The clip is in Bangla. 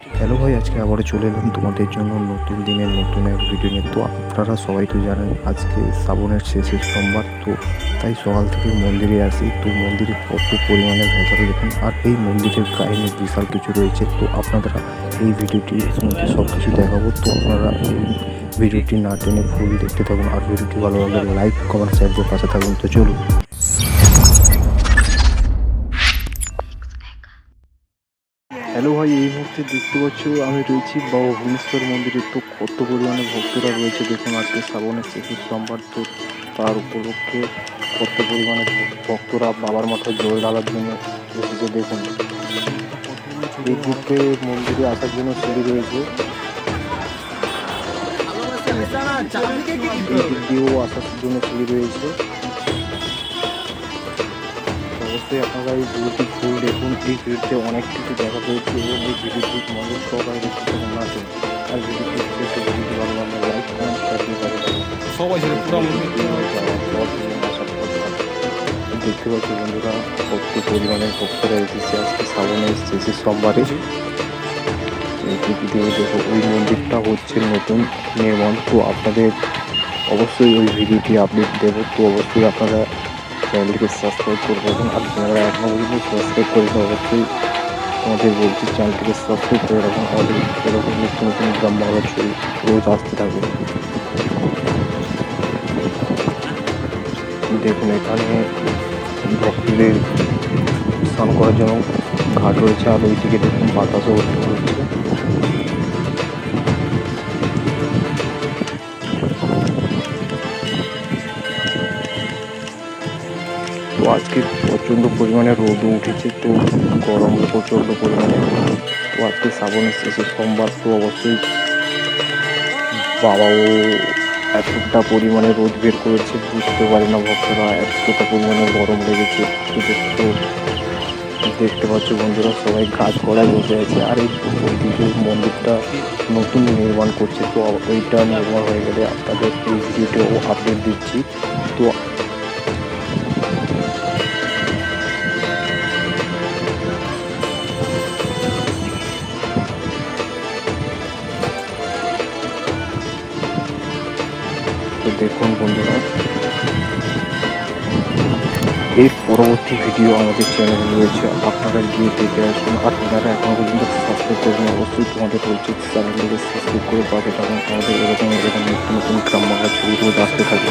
হ্যালো ভাই, আজকে আবারও চলে এলাম তোমাদের জন্য নতুন দিনের নতুন এক ভিডিও নিয়ে। তো আপনারা সবাই তো জানেন, আজকে শ্রাবণের শেষের সোমবার, তো তাই সকাল থেকে মন্দিরে আসি। তো মন্দিরে কত পরিমাণে ভেতরে দেখুন, আর এই মন্দিরের কাহিনী বিশাল কিছু রয়েছে। তো আপনারা এই ভিডিওটির মধ্যে সব কিছু দেখাবো। তো আপনারা এই ভিডিওটি না টেনে ফুল দেখতে থাকুন, আর ভিডিওটি ভালো লাগলে লাইক কমেন্ট শেয়ার দিয়ে পাশে থাকুন। তো চলুন। হ্যালো ভাই, এই মুহূর্তে দেখতে পাচ্ছ আমি রয়েছি বাবা ভুবনেশ্বর মন্দিরে। তো কত পরিমাণে ভক্তরা রয়েছে দেখুন, আজকে শ্রাবণের শেষের সোমবার, তো তার উপলক্ষে কত পরিমাণে ভক্তরা বাবার মাথায় জল ঢালার জন্য এসেছে দেখুন। এই দিকে মন্দিরে আসার জন্য সিঁড়ি রয়েছে। এই দিয়েও আসার জন্য সিঁড়ি রয়েছে। অবশ্যই আপনারা এই ভিডিওটি ফুল দেখুন এই ভিডিওতে অনেক কিছু দেখা হয়েছে। এবং এই ভিডিওটি সহকারে দেখতে থাকুন আর ভিডিওটি ভালো লাগলে লাইক কমেন্ট সবাই দেখতে পাচ্ছি বন্ধুরা কত পরিমাণে ভক্তরা এসেছে। আজকে শ্রাবণের শেষের সোমবারে এই দিকে দেখো ওই মন্দিরটা হচ্ছে নতুন নির্মাণ। তো আপনাদের অবশ্যই ওই ভিডিওটি আপডেট দেবো। তো অবশ্যই আপনারা চ্যানেলটিকে সাবস্ক্রাইব করে রাখুন আর যারা এখনও পর্যন্ত সাবস্ক্রাইব করেন, অবশ্যই আমাদের বলছি চ্যানেলটিকে সাবস্ক্রাইব করে রাখুন। এরকম নিত্য নতুন গ্রাম বাংলার ছবি রোজ আসতে থাকবে। দেখুন, এখানে ভক্তদের স্নান করার জন্য ঘাট রয়েছে। আর ওইদিকে দেখুন বাতাসও হচ্ছে তো আজকে প্রচণ্ড পরিমাণে রোদও উঠেছে, তো গরম প্রচণ্ড পরিমাণে। তো আজকে শ্রাবণের শেষে সোমবার তো অবশ্যই বাবাও এতটা পরিমাণে রোদ বের করেছে, বুঝতে পারে না ভক্তরা এতটা পরিমাণে গরম লেগেছে। তো দেখতে পাচ্ছ বন্ধুরা, সবাই কাজ করায় বসে আছে। আর এই ওইদিকে মন্দিরটা নতুন নির্মাণ করছে, তো ওইটা নির্মাণ হয়ে গেলে আপনাদের এই ভিডিওটাও আপডেট দিচ্ছি। তো তো দেখুন বন্ধুরা। এর পরবর্তী ভিডিও আমাদের চ্যানেলে রয়েছে। আপনারা গিয়ে দেখে আসুন। আর যারা এখনও পর্যন্ত সাবস্ক্রাইব করবেন অবশ্যই তোমাদের বলছি চ্যানেলটিকে সাবস্ক্রাইব করে পাশে থাকুন। আমাদের এরকম এরকম নতুন নতুন গ্রাম বাংলা ছবিগুলো আসতে থাকে